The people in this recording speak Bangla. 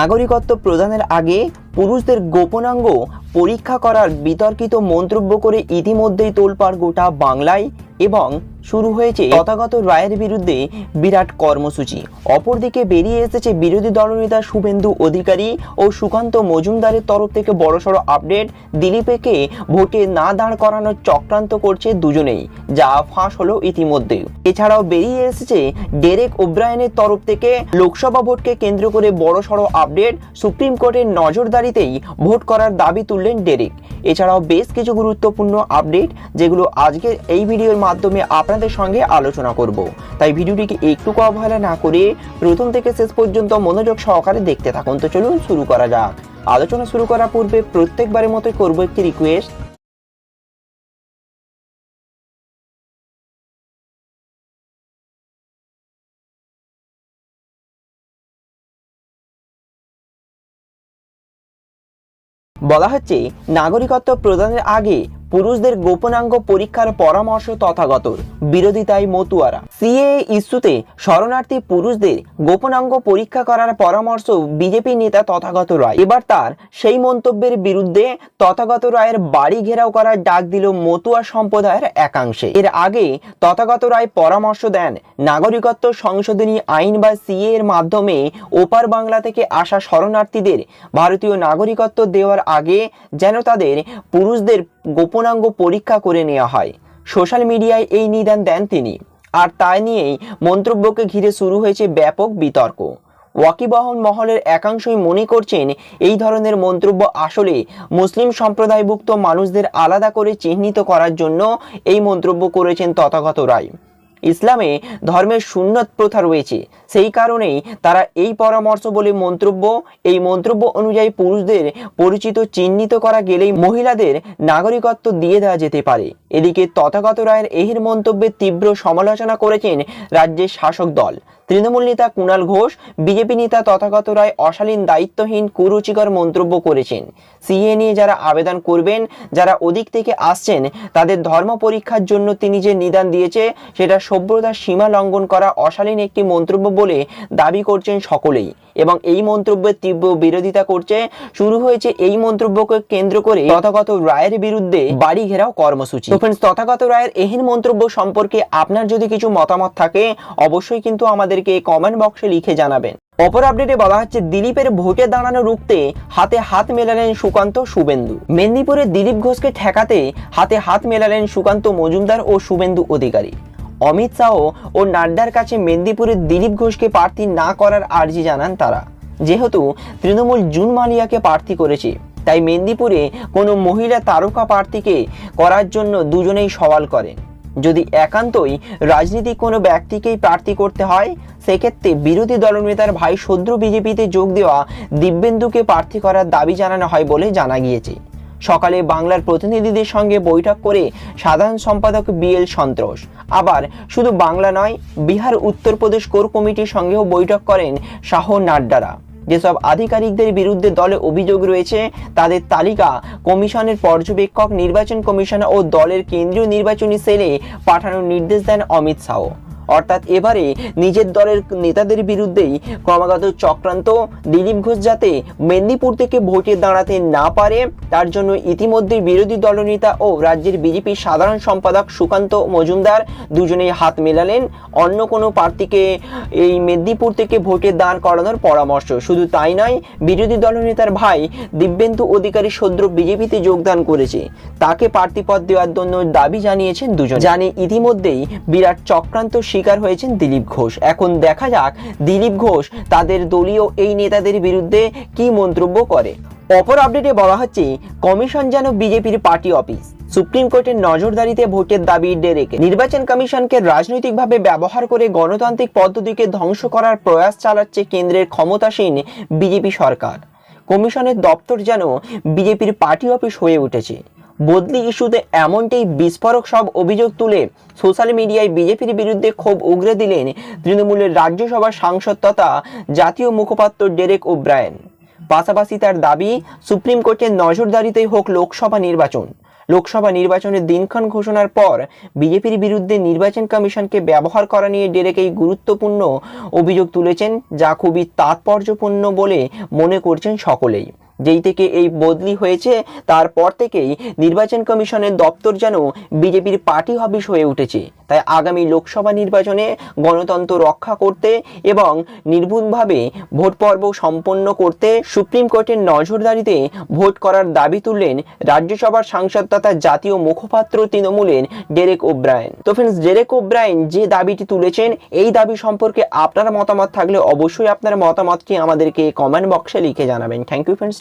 নাগরিকত্ব প্রদানের আগে পুরুষদের গোপনাঙ্গ পরীক্ষা করার বিতর্কিত মন্তব্য করে ইতিমধ্যেই তোলপাড় গোটা বাংলায় এবং শুরু হয়েছে তথাগত রায়ের বিরুদ্ধে বিরাট কর্মসূচি। অপরদিকে বেরিয়ে এসেছে বিরোধী দলনেতা শুভেন্দু অধিকারী ও সুকান্ত মজুমদারের তরফ থেকে বড়সড় আপডেট। দিলীপকে ভোটে না দাঁড় করানোর চক্রান্ত করছে দুজনেই, যা ফাঁস হলো ইতিমধ্যে। এছাড়াও বেরিয়ে এসেছে ডেরেক ওব্রায়নের তরফ থেকে লোকসভা ভোটকে কেন্দ্র করে বড়সড় আপডেট। সুপ্রিম কোর্টের নজরদারিতেই ভোট করার দাবি তুললেন ডেরেক। এছাড়াও বেশ কিছু গুরুত্বপূর্ণ আপডেট, যেগুলো আজকের এই ভিডিওর মাধ্যমে আপনাদের সঙ্গে আলোচনা করব। তাই ভিডিওটিকে একটু অবহেলা না করে প্রথম থেকে শেষ পর্যন্ত মনোযোগ সহকারে দেখতে থাকুন। তো চলুন শুরু করা যাক। আলোচনা শুরু করার পূর্বে প্রত্যেকবারের মতোই করব একটি রিকোয়েস্ট বলা হচ্ছে, নাগরিকত্ব প্রদানের আগে পুরুষদের গোপনাঙ্গ পরীক্ষার পরামর্শ তথাগতর বিরোধিতায় মতুয়ারা। সিএ ইস্যুতে শরণার্থী পুরুষদের গোপনাঙ্গ পরীক্ষা করার পরামর্শ বিজেপি নেতা তথাগত রায়। এবার তার সেই মন্তব্যের বিরুদ্ধে তথাগত রায়ের বাড়ি ঘেরাও করার ডাক দিল মতুয়া সম্প্রদায়ের একাংশে। এর আগে তথাগত রায় পরামর্শ দেন নাগরিকত্ব সংশোধনী আইন বা সিএ এর মাধ্যমে ওপার বাংলা থেকে আসা শরণার্থীদের ভারতীয় নাগরিকত্ব দেওয়ার আগে যেন তাদের পুরুষদের গোপনাঙ্গ পরীক্ষা করে নেওয়া হয়। সোশ্যাল মিডিয়ায় এই নিদান দেন তিনি। আর তাই নিয়েই মন্তব্যকে ঘিরে শুরু হয়েছে ব্যাপক বিতর্ক। ওয়াকিবহন মহলের একাংশই মনে করছেন, এই ধরনের মন্তব্য আসলে মুসলিম সম্প্রদায়ভুক্ত মানুষদের আলাদা করে চিহ্নিত করার জন্য এই মন্তব্য করেছেন তথাগত রায়। ইসলামে ধর্মের সুন্নত প্রথা রয়েছে। সেই কারণেই তারা এই পরামর্শ বলে মন্তব্য, এই মন্তব্য অনুযায়ী পুরুষদের পরিচিত চিহ্নিত করা গেলেই মহিলাদের নাগরিকত্ব দিয়ে দেওয়া যেতে পারে। এদিকে তথাগত রায়ের এহির মন্তব্যের তীব্র সমালোচনা করেছেন রাজ্যের শাসক দল। তৃণমূল নেতা কুণাল ঘোষ, বিজেপি নেতা তথাগত রায় অশালীন দায়িত্বহীন, কুরুচিকর মন্তব্য করেছেন। সিএ নিয়ে যারা আবেদন করবেন, যারা ওদিক থেকে আসছেন, তাদের ধর্ম পরীক্ষার জন্য তিনি যে নিদান দিয়েছে, সেটা সভ্যতার সীমা লঙ্ঘন করা অশালীন একটি মন্তব্য বলে দাবি করছেন সকলেই। এবং এই মন্তব্যের তীব্র বিরোধিতা করছে। শুরু হয়েছে এই মন্তব্যকে কেন্দ্র করে তথাগত রায়ের বিরুদ্ধে বাড়ি ঘেরাও কর্মসূচি। তথাগত রায়ের এহেন মন্তব্য সম্পর্কে আপনার যদি কিছু মতামত থাকে, অবশ্যই কিন্তু আমাদেরকে কমেন্ট বক্সে লিখে জানাবেন। অপর আপডেটে বলা হচ্ছে, দিলীপের ভোটে দাঁড়ানো রুখতে হাতে হাত মেলালেন সুকান্ত শুভেন্দু। মেদিনীপুরে দিলীপ ঘোষকে ঠেকাতে হাতে হাত মেলালেন সুকান্ত মজুমদার ও শুভেন্দু অধিকারী। অমিত শাহ ও নাড্ডার কাছে মেদিনীপুরে দিলীপ ঘোষকে প্রার্থী না করার আর্জি জানান তারা। যেহেতু তৃণমূল জুন মালিয়াকে প্রার্থী করেছে, তাই মেদিনীপুরে কোনো মহিলা তারকা প্রার্থীকে করার জন্য দুজনেই সওয়াল করেন। যদি একান্তই রাজনীতিক কোনো ব্যক্তিকেই প্রার্থী করতে হয়, সেক্ষেত্রে বিরোধী দলনেতার ভাই শত্রু বিজেপিতে যোগ দেওয়া দিব্যেন্দুকে প্রার্থী করার দাবি জানানো হয় বলে জানা গিয়েছে। সকালে বাংলার প্রতিনিধিদের সঙ্গে বৈঠক করে সাধারণ সম্পাদক বিএল সন্তোষ। আবার শুধু বাংলা নয়, বিহার, উত্তরপ্রদেশ কোর কমিটির সঙ্গেও বৈঠক করেন শাহ নাড্ডারা। যেসব আধিকারিকদের বিরুদ্ধে দলে অভিযোগ রয়েছে, তাদের তালিকা কমিশনের পর্যবেক্ষক নির্বাচন কমিশন ও দলের কেন্দ্রীয় নির্বাচনী সেলে পাঠানোর নির্দেশ দেন অমিত শাহ। অর্থাৎ এবারে নিজের দলের নেতাদের বিরুদ্ধেই ক্রমাগত চক্রান্ত। দিলীপ ঘোষ যাতে মেদিনীপুর থেকে ভোটে দাঁড়াতে না পারে, তার জন্য ইতিমধ্যে বিরোধী দলনেতা ও রাজ্যের বিজেপির সাধারণ সম্পাদক সুকান্ত মজুমদার দুজনেই হাত মেলালেন। অন্য কোনো প্রার্থীকে এই মেদিনীপুর থেকে ভোটে দাঁড় করানোর পরামর্শ। শুধু তাই নয়, বিরোধী দলনেতার ভাই দিব্যেন্দু অধিকারী সদ্র বিজেপিতে যোগদান করেছে। তাকে প্রার্থীপদ দেওয়ার জন্য দাবি জানিয়েছেন দুজন। জানি ইতিমধ্যেই বিরাট চক্রান্ত শিকার হয়েছেন দিলীপ ঘোষ। এখন দেখা যাক দিলীপ ঘোষ তাদের দলীয় এই নেতাদের বিরুদ্ধে কি মন্তব্য করে। অপর আপডেটে বলা হচ্ছে, কমিশন যেন বিজেপির পার্টি অফিস। সুপ্রিম কোর্টের নজরদারিতে ভোটের দাবি ডেরেকে। নির্বাচন কমিশনকে রাজনৈতিকভাবে ব্যবহার করে গণতান্ত্রিক পদ্ধতিকে ধ্বংস করার প্রয়াস চালাচ্ছে কেন্দ্রের ক্ষমতাসীন বিজেপি সরকার। কমিশনের দপ্তর যেন বিজেপির পার্টি অফিস হয়ে উঠেছে। বদলি ইস্যুতে এমনটাই বিস্ফোরক সব অভিযোগ তুলে সোশ্যাল মিডিয়ায় বিজেপির বিরুদ্ধে ক্ষোভ উগরে দিলেন তৃণমূলের রাজ্যসভার সাংসদ তথা জাতীয় মুখপাত্র ডেরেক ওব্রায়েন। পাশাপাশি তার দাবি, সুপ্রিম কোর্টের নজরদারিতেই হোক লোকসভা নির্বাচন। লোকসভা নির্বাচনের দিনক্ষণ ঘোষণার পর বিজেপির বিরুদ্ধে নির্বাচন কমিশনকে ব্যবহার করা নিয়ে ডেরেক এই গুরুত্বপূর্ণ অভিযোগ তুলেছেন, যা খুবই তাৎপর্যপূর্ণ বলে মনে করছেন সকলেই। যেই থেকে এই বদলি হয়েছে, তারপর থেকেই নির্বাচন কমিশনের দপ্তর যেন বিজেপির পার্টি অফিস হয়ে উঠেছে। তাই আগামী লোকসভা নির্বাচনে গণতন্ত্র রক্ষা করতে এবং নির্ভুলভাবে ভোট পর্ব সম্পন্ন করতে সুপ্রিম কোর্টের নজরদারিতে ভোট করার দাবি তুললেন রাজ্যসভার সাংসদ তথা জাতীয় মুখপাত্র তৃণমূলের ডেরেক ওব্রায়ন। তো ফ্রেন্ডস ডেরেক ওব্রায়ন যে দাবিটি তুলেছেন, এই দাবি সম্পর্কে আপনার মতামত থাকলে অবশ্যই আপনার মতামতটি আমাদেরকে কমেন্ট বক্সে লিখে জানাবেন। Thank you friends